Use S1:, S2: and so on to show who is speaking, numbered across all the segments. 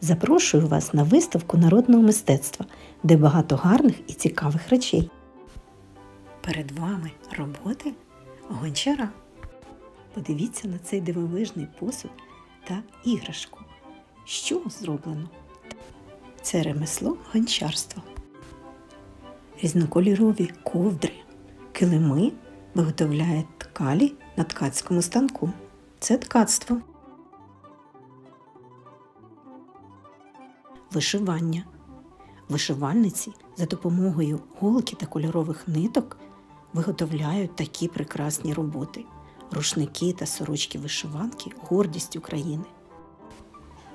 S1: Запрошую вас на виставку народного мистецтва, де багато гарних і цікавих речей. Перед вами роботи гончара. Подивіться на цей дивовижний посуд та іграшку. Чого зроблено? Це ремесло гончарства. Різнокольорові ковдри, килими виготовляють ткалі на ткацькому станку. Це ткацтво. Вишивання. Вишивальниці за допомогою голки та кольорових ниток виготовляють такі прекрасні роботи. Рушники та сорочки вишиванки гордість України.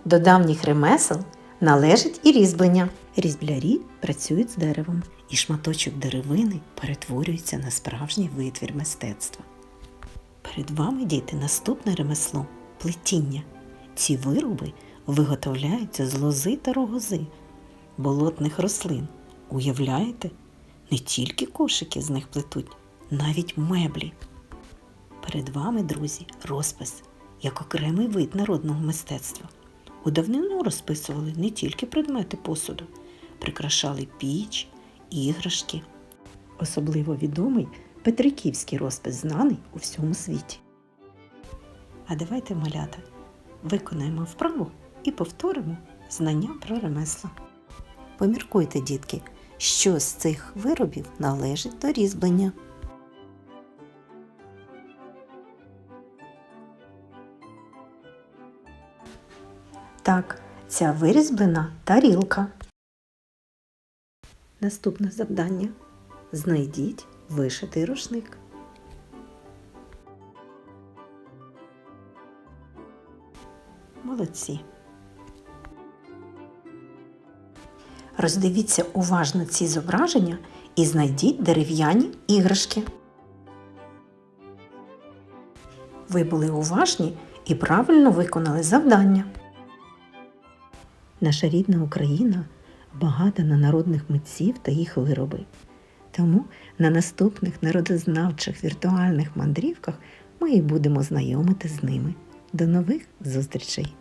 S1: До давніх ремесел належить і різьблення. Різблярі працюють з деревом, і шматочок деревини перетворюється на справжній витвір мистецтва. Перед вами, діти, наступне ремесло плетіння. Ці вироби виготовляються з лози та рогози, болотних рослин. Уявляєте? Не тільки кошики з них плетуть, навіть меблі. Перед вами, друзі, розпис як окремий вид народного мистецтва. У давнину розписували не тільки предмети посуду, прикрашали піч, іграшки. Особливо відомий Петриківський розпис знаний у всьому світі. А давайте, малята, виконаємо вправу і повторимо знання про ремесла. Поміркуйте, дітки, що з цих виробів належить до різьблення. Так, ця вирізблена тарілка. Наступне завдання. Знайдіть вишитий рушник. Молодці. Роздивіться уважно ці зображення і знайдіть дерев'яні іграшки. Ви були уважні і правильно виконали завдання. Наша рідна Україна багата на народних митців та їх вироби. Тому на наступних народознавчих віртуальних мандрівках ми і будемо знайомити з ними. До нових зустрічей!